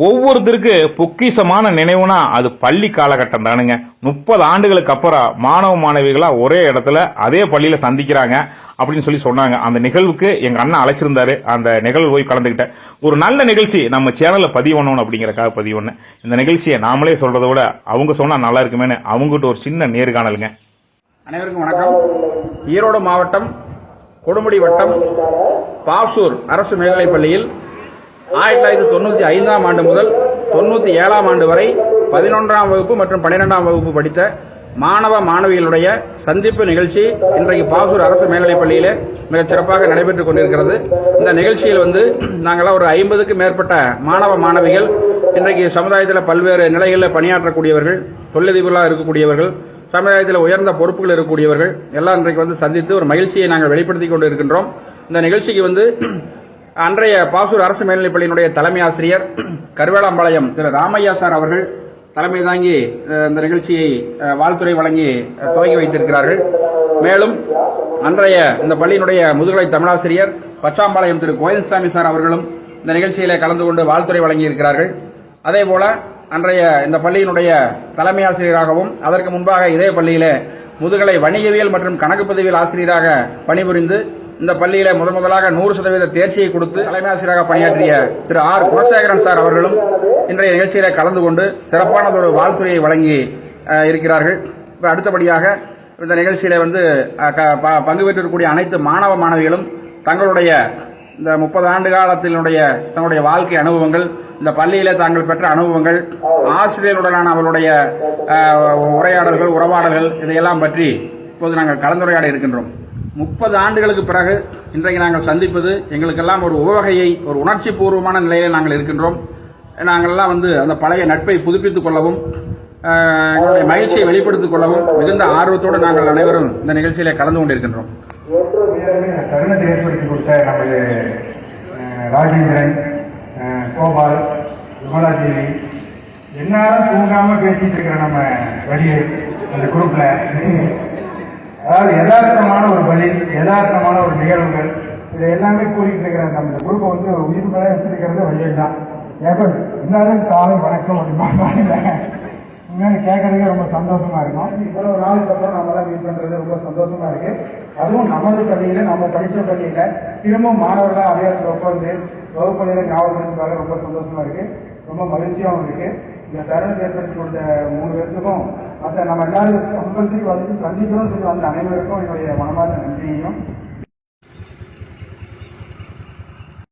ஒவ்வொருத்தருக்கு பொக்கிஷமான நினைவுனா அது பள்ளி காலகட்டம் தானுங்க. முப்பது ஆண்டுகளுக்கு அப்புறம் மாணவ மாணவிகளாக ஒரே இடத்துல அதே பள்ளியில் சந்திக்கிறாங்க அப்படின்னு சொல்லி சொன்னாங்க. அந்த நிகழ்வுக்கு எங்கள் அண்ணன் அழைச்சிருந்தாரு. அந்த நிகழ்வு போய் கலந்துக்கிட்டேன். ஒரு நல்ல நிகழ்ச்சி நம்ம சேனலில் பதிவு பண்ணணும் அப்படிங்கறக்காக பதிவு பண்ணேன். இந்த நிகழ்ச்சியை நாமளே சொல்கிறத விட அவங்க சொன்னால் நல்லா இருக்குமேனு அவங்ககிட்ட ஒரு சின்ன நேர்காணலுங்க. அனைவருக்கும் வணக்கம். ஈரோடு மாவட்டம் கொடுமுடி வட்டம் பாசூர் அரசு மேல்நிலைப் பள்ளியில் ஆயிரத்தி தொள்ளாயிரத்தி தொண்ணூற்றி ஐந்தாம் ஆண்டு முதல் தொண்ணூற்றி ஏழாம் ஆண்டு வரை பதினொன்றாம் வகுப்பு மற்றும் பன்னிரெண்டாம் வகுப்பு படித்த மாணவ மாணவிகளுடைய சந்திப்பு நிகழ்ச்சி இன்றைக்கு பாசூர் அரசு மேல்நிலைப் பள்ளியில் மிகச் சிறப்பாக நடைபெற்றுக் கொண்டிருக்கிறது. இந்த நிகழ்ச்சியில் வந்து நாங்களாம் ஒரு ஐம்பதுக்கு மேற்பட்ட மாணவ மாணவிகள் இன்றைக்கு சமுதாயத்தில் பல்வேறு நிலைகளில் பணியாற்றக்கூடியவர்கள் தொழிலதிபர்களாக இருக்கக்கூடியவர்கள் சமுதாயத்தில் உயர்ந்த பொறுப்புகள் இருக்கக்கூடியவர்கள் எல்லாம் இன்றைக்கு வந்து சந்தித்து ஒரு மகிழ்ச்சியை நாங்கள் வெளிப்படுத்தி கொண்டு இருக்கின்றோம் இந்த நிகழ்ச்சிக்கு வந்து அன்றைய பாசூர் அரசு மேல்நிலைப்பள்ளியினுடைய தலைமை ஆசிரியர் கருவேலாம்பாளையம் திரு ராமையா சார் அவர்கள் தலைமை தாங்கி இந்த நிகழ்ச்சியை வாழ்த்துறை வழங்கி துவங்கி வைத்திருக்கிறார்கள். மேலும் அன்றைய இந்த பள்ளியினுடைய முதுகலை தமிழாசிரியர் பச்சாம்பாளையம் திரு கோவிந்தசாமி சார் அவர்களும் இந்த நிகழ்ச்சியில் கலந்து கொண்டு வாழ்த்துறை வழங்கி இருக்கிறார்கள் அதே போல அன்றைய இந்த பள்ளியினுடைய தலைமை ஆசிரியராகவும் அதற்கு முன்பாக இதே பள்ளியில் முதுகலை வணிகவியல் மற்றும் கணக்கு பதிவியல் ஆசிரியராக பணிபுரிந்து இந்த பள்ளியில முதன் முதலாக நூறு சதவீத தேர்ச்சியை கொடுத்து தலைமை ஆசிரியராக பணியாற்றிய திரு ஆர். குலசேகரன் சார் அவர்களும் இன்றைய நிகழ்ச்சியில கலந்து கொண்டு சிறப்பானதொரு வாழ்த்துறையை வழங்கி இருக்கிறார்கள். இப்போ அடுத்தபடியாக இந்த நிகழ்ச்சியில வந்து க- ப- பங்கு பெற்றிருக்கக்கூடிய அனைத்து மாணவ மாணவிகளும் தங்களுடைய இந்த முப்பது ஆண்டு காலத்தினுடைய தங்களுடைய வாழ்க்கை அனுபவங்கள் இந்த பள்ளியில தாங்கள் பெற்ற அனுபவங்கள் ஆசிரியர்களுடனான அவர்களுடைய உரையாடல்கள் உறவாடல்கள் இதையெல்லாம் பற்றி இப்போது நாங்கள் கலந்துரையாட இருக்கின்றோம். முப்பது ஆண்டுகளுக்கு பிறகு இன்றைக்கு நாங்கள் சந்திப்பது எங்களுக்கெல்லாம் ஒரு உவகையை ஒரு உணர்ச்சி பூர்வமான நிலையில் நாங்கள் இருக்கின்றோம். நாங்கள்லாம் வந்து அந்த பழைய நட்பை புதுப்பித்துக் கொள்ளவும் எங்களுடைய மகிழ்ச்சியை வெளிப்படுத்திக் கொள்ளவும் மிகுந்த ஆர்வத்தோடு நாங்கள் அனைவரும் இந்த நிகழ்ச்சியிலே கலந்து கொண்டிருக்கின்றோம். தருணத்தை ஏற்படுத்தி கொடுத்த நமது ராஜேந்திரன் கோபால் விமலாதேவி எல்லாரும் தூங்காம பேசிட்டு இருக்கிற நம்ம வழியை அந்த குரூப்ல அதாவது யதார்த்தமான ஒரு பதில் யதார்த்தமான ஒரு நிகழ்வுகள் இதை எல்லாமே கூறிட்டு இருக்கிற நம்ம குரூப்பை வந்து உயிர் மேலே வச்சிருக்கிறது வழியை தான் ஏப்ப எல்லாரும் காலை வணக்கம் அப்படின்னு உண்மையாக கேட்கறதுக்கே ரொம்ப சந்தோஷமா இருக்கும். இவ்வளவு நாளுக்கு அப்புறம் நமது பள்ளியில் நம்ம படித்த பள்ளியில் திரும்பவும் மாணவர்களாக அடையாளத்தில் உட்காந்து வகுப்பணியில் ஞாபகம் ஞாபகத்துக்காக ரொம்ப சந்தோஷமாக இருக்குது ரொம்ப மகிழ்ச்சியாகவும் இருக்குது இந்த தருணத்தை ஏற்படுத்தி கொடுத்த மூணு பேருக்கும் மற்ற நம்ம எல்லாரும் கம்பல்சரி வந்து சந்திக்கணும்னு சொல்லி வந்த அனைவருக்கும் என்னுடைய மனமார்ந்த நன்றியையும்